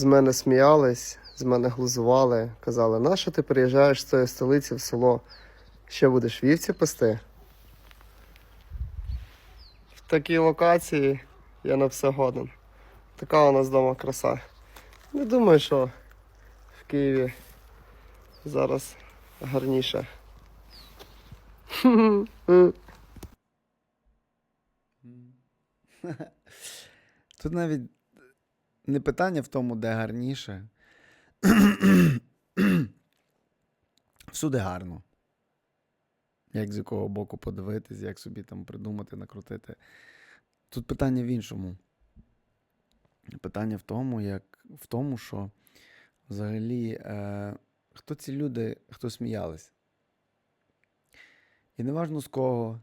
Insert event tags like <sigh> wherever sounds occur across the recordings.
з мене сміялись, з мене глузували, казали, нащо ти приїжджаєш з цієї столиці в село? Ще будеш вівці пасти? В такій локації я на все годен. Така у нас вдома краса. Не думаю, що в Києві зараз гарніше. Тут навіть не питання в тому, де гарніше. <clears throat> Всюди гарно. Як з якого боку подивитись, як собі там придумати, накрутити. Тут питання в іншому. Питання в тому, як, в тому, що взагалі е, хто ці люди, хто сміялись. І неважно з кого,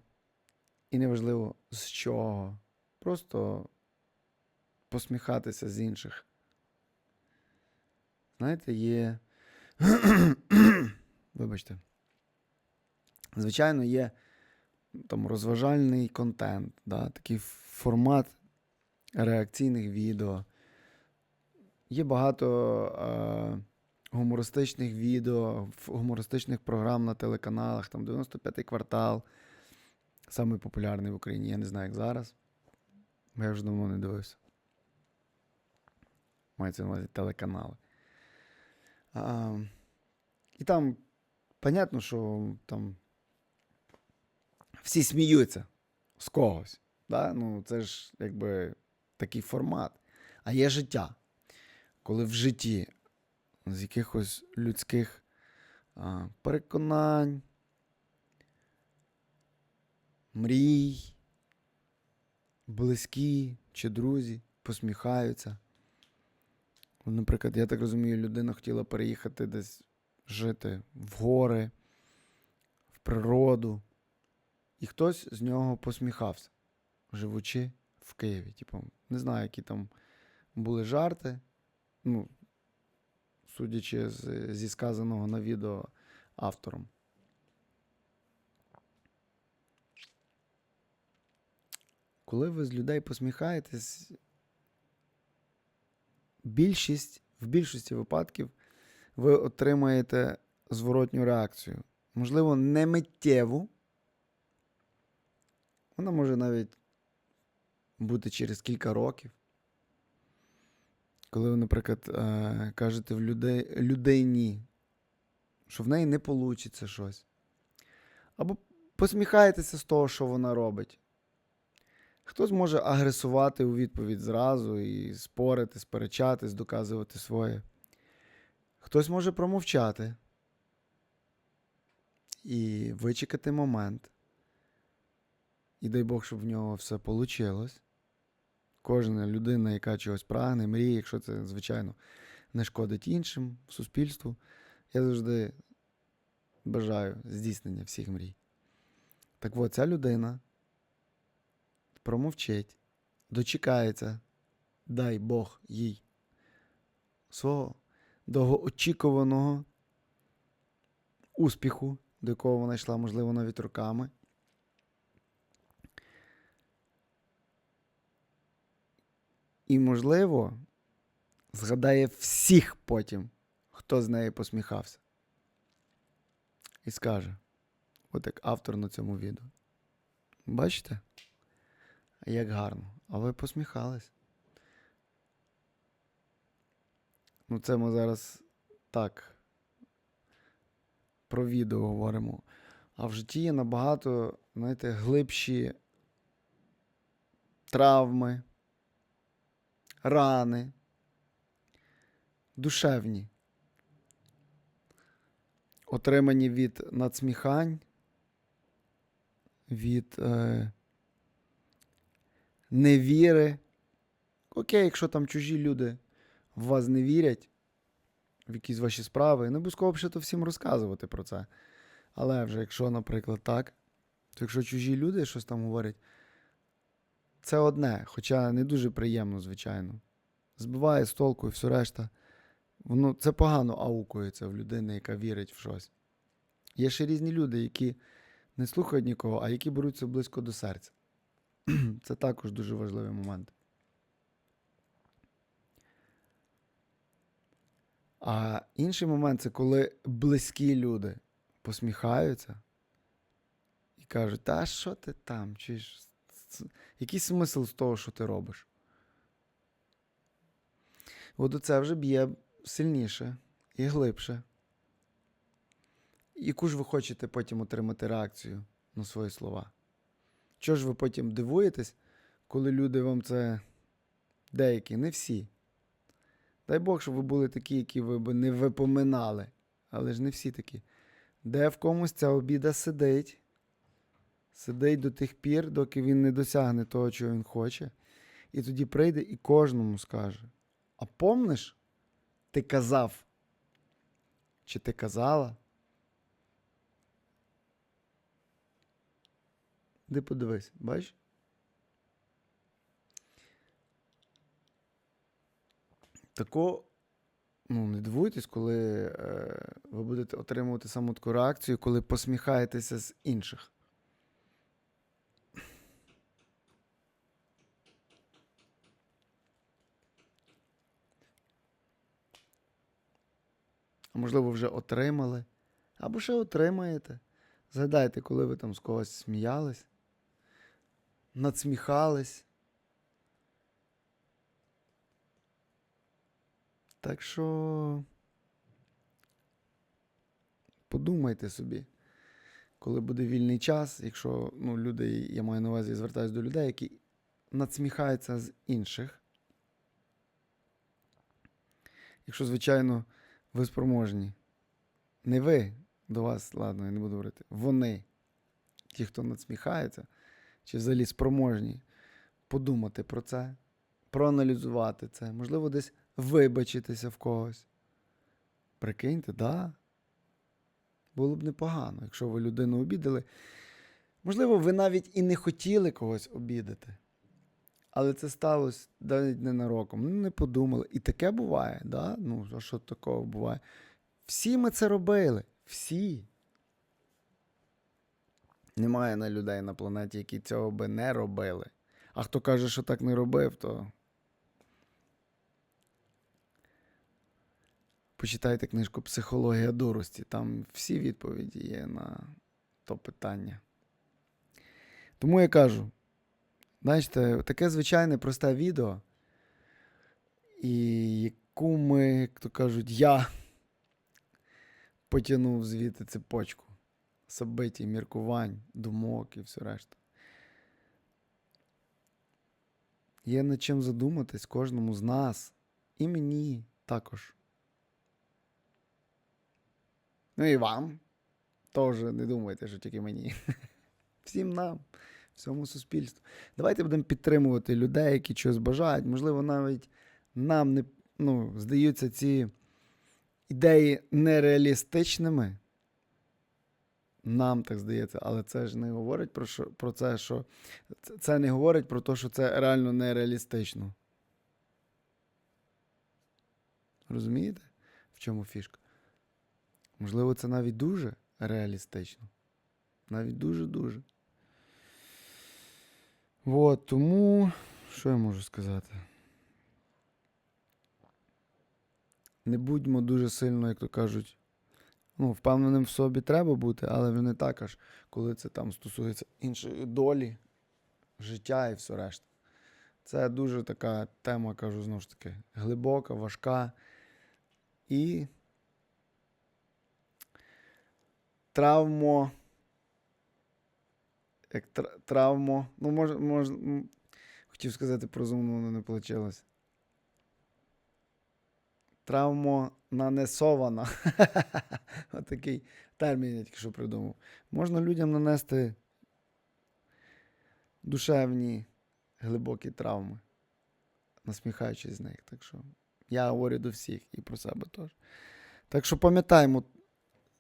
і неважливо з чого. Просто посміхатися з інших. Знаєте, є. <clears throat> Вибачте. Звичайно, є там розважальний контент, да, такий формат реакційних відео. Є багато е, гумористичних відео, гумористичних програм на телеканалах, там 95-й квартал, самий популярний в Україні. Я не знаю, як зараз. Я вже давно не дивився. Мається на увазі телеканали. А, і там, понятно, що там всі сміються з когось. Да? Ну, це ж якби такий формат. А є життя. Коли в житті з якихось людських а, переконань, мрій, близькі чи друзі посміхаються. Наприклад, я так розумію, людина хотіла переїхати десь жити в гори, в природу, і хтось з нього посміхався, живучи в Києві. Типу, не знаю, які там були жарти. Ну, судячи з, зі сказаного на відео автором. Коли ви з людей посміхаєтесь, більшість, в більшості випадків ви отримаєте зворотню реакцію. Можливо, не миттєву. Вона може навіть бути через кілька років. Коли ви, наприклад, е, кажете в людей, людині, що в неї не вийде щось. Або посміхаєтеся з того, що вона робить. Хтось може агресувати у відповідь зразу і спорити, сперечатись, доказувати своє. Хтось може промовчати і вичекати момент. І дай Бог, щоб в нього все вийшло. Кожна людина, яка чогось прагне, мріє, якщо це, звичайно, не шкодить іншим, суспільству. Я завжди бажаю здійснення всіх мрій. Так от, ця людина промовчить, дочекається, дай Бог їй свого довгоочікуваного успіху, до якого вона йшла, можливо, навіть роками. І, можливо, згадає всіх потім, хто з неї посміхався. І скаже, от як автор на цьому відео. Бачите? Як гарно. А ви посміхались. Ну, це ми зараз так про відео говоримо. А в житті є набагато, знаєте, глибші травми, рани, душевні, отримані від надсміхань, від е, невіри. Окей, якщо там чужі люди в вас не вірять, в якісь ваші справи, не обов'язково то всім розказувати про це. Але вже якщо, наприклад, так, то якщо чужі люди щось там говорять, це одне, хоча не дуже приємно, звичайно. Збиває з толку і все решта. Воно це погано аукується в людини, яка вірить в щось. Є ще різні люди, які не слухають нікого, а які беруться близько до серця. <clears throat> Це також дуже важливий момент. А інший момент це коли близькі люди посміхаються і кажуть, та що ти там? Чи ж... Який смисл з того, що ти робиш? От це вже б'є сильніше і глибше. Яку ж ви хочете потім отримати реакцію на свої слова? Чого ж ви потім дивуєтесь, коли люди вам це деякі, не всі. Дай Бог, щоб ви були такі, які ви б не випоминали. Але ж не всі такі. Де в комусь ця обіда сидить, сидить до тих пір, доки він не досягне того, чого він хоче. І тоді прийде і кожному скаже: А помниш, ти казав? Чи ти казала? Де подивись, бачиш? Тако, ну, не дивуйтесь, коли е, ви будете отримувати саме таку реакцію, коли посміхаєтеся з інших. А можливо, вже отримали, або ще отримаєте. Згадайте, коли ви там з когось сміялись, надсміхались. Так що подумайте собі, коли буде вільний час, якщо ну, люди, я маю на увазі, звертаюся до людей, які надсміхаються з інших. Якщо, звичайно, ви спроможні. Не ви до вас, ладно, я не буду говорити. Вони, ті, хто надсміхається, чи взагалі спроможні подумати про це, проаналізувати це, можливо, десь вибачитися в когось. Прикиньте, да. Було б непогано, якщо ви людину обідали. Можливо, ви навіть і не хотіли когось обідати. Але це сталося навіть ненароком. Ну, не подумали. І таке буває, да? Ну, а що такого буває? Всі ми це робили. Всі. Немає на людей на планеті, які цього би не робили. А хто каже, що так не робив, то почитайте книжку Психологія дурості. Там всі відповіді є на то питання. Тому я кажу: знаєте, таке звичайне просте відео, і яку ми, як то кажуть, я потягнув звідти цепочку собитій, міркувань, думок і все решта. Є над чим задуматись кожному з нас. І мені також. Ну і вам. Теж не думайте, що тільки мені. <laughs> Всім нам, всьому суспільству. Давайте будемо підтримувати людей, які щось бажають. Можливо, навіть нам не ну, здаються ці ідеї нереалістичними. Нам так здається, але це ж не говорить про, що, про це, що це- не говорить про те, що це реально нереалістично. Розумієте, в чому фішка? Можливо, це навіть дуже реалістично. Навіть дуже-дуже. От, тому, що я можу сказати? Не будьмо дуже сильно, як то кажуть, ну, впевненим в собі треба бути, але вже не так аж, коли це там стосується іншої долі, життя і все решта. Це дуже така тема, кажу знову ж таки, глибока, важка і травмо. Як травмо. Ну, може, може, хотів сказати про зумно, але не вийшло. Травмо нанесована. <laughs> Отакий термін я тільки що придумав. Можна людям нанести душевні глибокі травми, насміхаючись з них. Так що я говорю до всіх і про себе теж. Так що пам'ятаємо,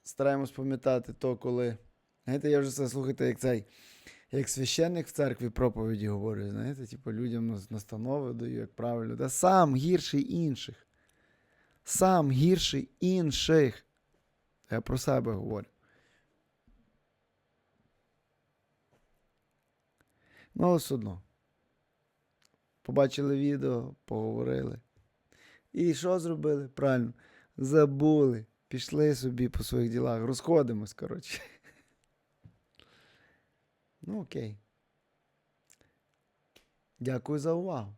стараємось пам'ятати то, коли. Знаєте, я вже це слухайте, як цей, як священник в церкві проповіді говорю, знаєте, типу людям нас- настанови даю, як правильно. Да сам гірший інших сам гірший інших. Я про себе говорю. Ну, все одно. Побачили відео, поговорили. І що зробили? Правильно. Забули. Пішли собі по своїх ділах. Розходимось, коротше. Ну, окей. Дякую за увагу.